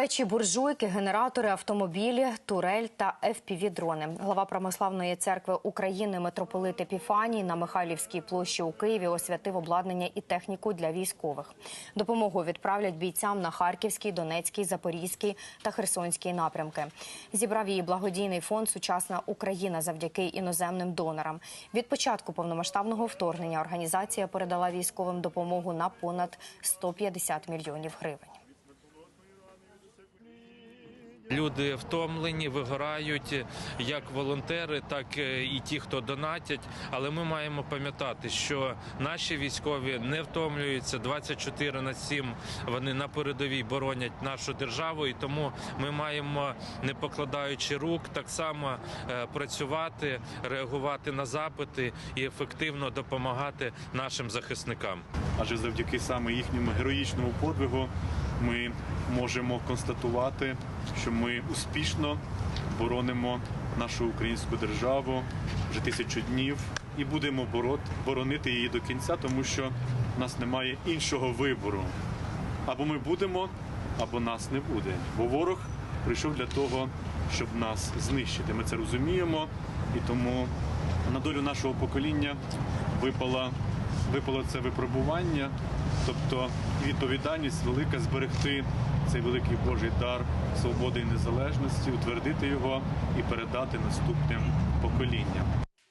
Печі, буржуйки, генератори, автомобілі, турель та FPV-дрони. Глава православної церкви України митрополит Епіфаній на Михайлівській площі у Києві освятив обладнання і техніку для військових. Допомогу відправлять бійцям на Харківський, Донецький, Запорізький та Херсонський напрямки. Зібрав її благодійний фонд Сучасна Україна завдяки іноземним донорам. Від початку повномасштабного вторгнення організація передала військовим допомогу на понад 150 мільйонів гривень. Люди втомлені, вигорають як волонтери, так е, і ті, хто донатять. Але ми маємо пам'ятати, що наші військові не втомлюються 24 на 7 Вони на передовій боронять нашу державу, і тому ми маємо, не покладаючи рук, так само е, працювати, реагувати на запити і ефективно допомагати нашим захисникам. адже завдяки саме їхньому героїчному подвигу ми можемо констатувати, що ми успішно боронимо нашу українську державу вже тисячу днів і будемо борот, боронити її до кінця, тому що в нас немає іншого вибору. Або ми будемо, або нас не буде. Бо ворог прийшов для того, щоб нас знищити. Ми це розуміємо, і тому на долю нашого покоління випала, випало це випробування, тобто відповідальність велика зберегти цей великий Божий дар свободи і незалежності, утвердити його і передати наступним поколінням.